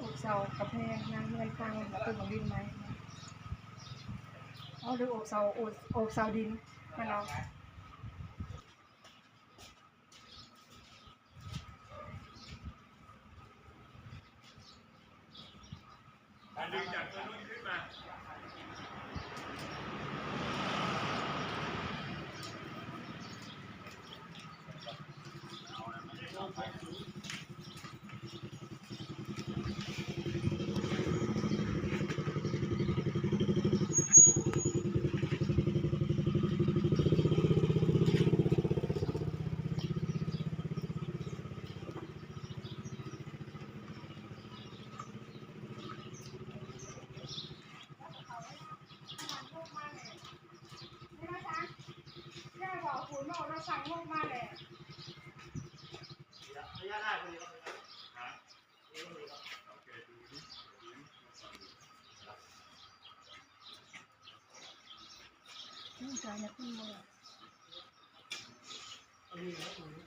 ลูกเสากระแพงนะเงินฟังแล้วเป็นของดินไหมอ๋อดูโอบเสาโอบโอบเสาดินมันเอาดึงจากตัวนู้นขึ้นมาย่ สั่งลูกมาเลย ระยะได้พอดีครับ ฮะ นี่พอดีครับ โอเคดูดิ นี่ใจเนี่ยขึ้นมือ พอดีครับตรงนี้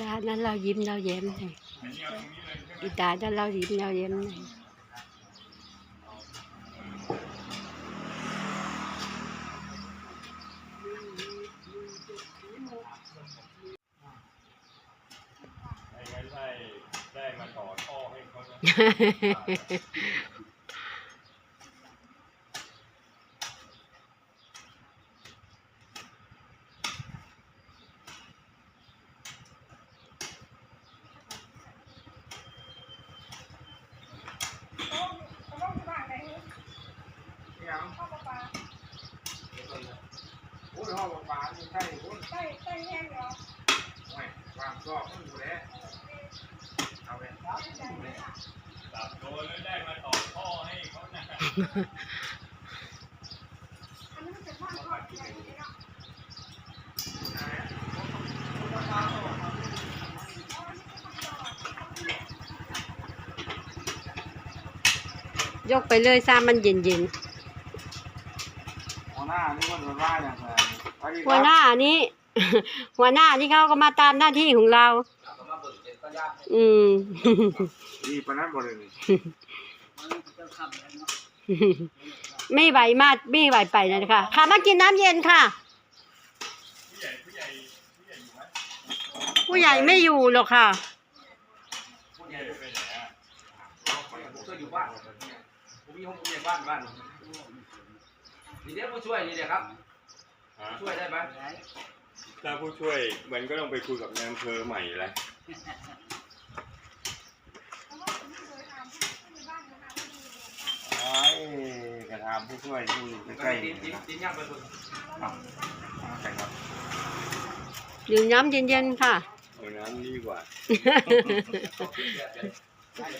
ตานั้นเรายิ้มเราแย้มเลย อันนี้เอาตรงนี้เลยใช่ไหม อีตานั้นเรายิ้มเราแย้มเลย ไม่ ยังข้าวปลาปลาโอ้ยห้องปลาใช่โอ้ยใต้ใต้แห้งเหรอไม่วางก็ต้องดูแลเอาไปตัดโดนแล้วได้มาต่อท่อให้เขานะอันนี้มันเป็นบ้านทอดใหญ่เลยเนาะยกไปเลยซ้ำมันเย็นเย็นหัวหน้านี่มันว่าอย่างไรสวัสดีๆคหัวรับหน้านี้ หัวหน้าที่เขาก็มาตามหน้าที่ของเรา อืมดีปะนั้นบ่เลยนี่ไม่ไหวมากไม่ไหวไปนะคะค่ะมากินน้ำเย็นค่ะ ผู้ใหญ่ผู้ใหญ่ผู้ใหญ่อยู่ไหมผู้ใหญ่ไม่อยู่หรอกค่ะผู้ใหญ่ไปไหนอะผมช่วยอยู่บ้านผมมีห้องผู้ใหญ่บ้านบ้านนี่เดี๋ยวผู้ช่วยนี่เดี๋ยวครับฮะช่วยได้ไหมถ้าผู้ช่วยมันก็ต้องไปคุยกับนายอำเภอใหม่แหละ ไอ้ กระทำผู้ช่วยที่ใกล้ๆตีนี่นตีนนะตีนย่างไปคนครับใช่ครับดื่มน้ำเย็นๆค่ะ เอาน้ำดีกว่า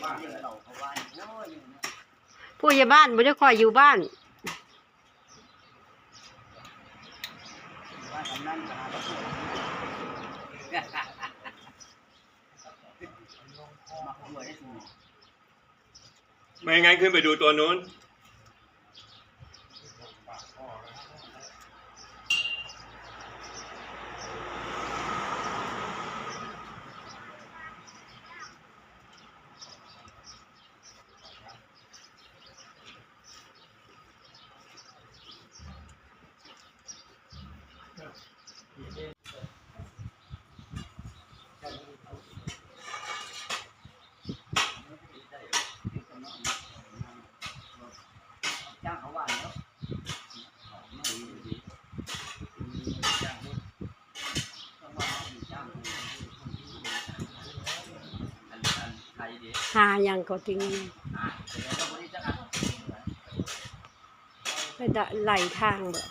บ้านเลยผู้ใหญ่บ้านไม่ได้คอยอยู่บ้าน ไม่งั้นขึ้นไปดูตัวนู้น จ้างเขาว่าแล้วใคร ดีหายังก็ทิ้งอ่าเดี๋ยวเราคนนี้จะอ่านไปไหลทางแบบ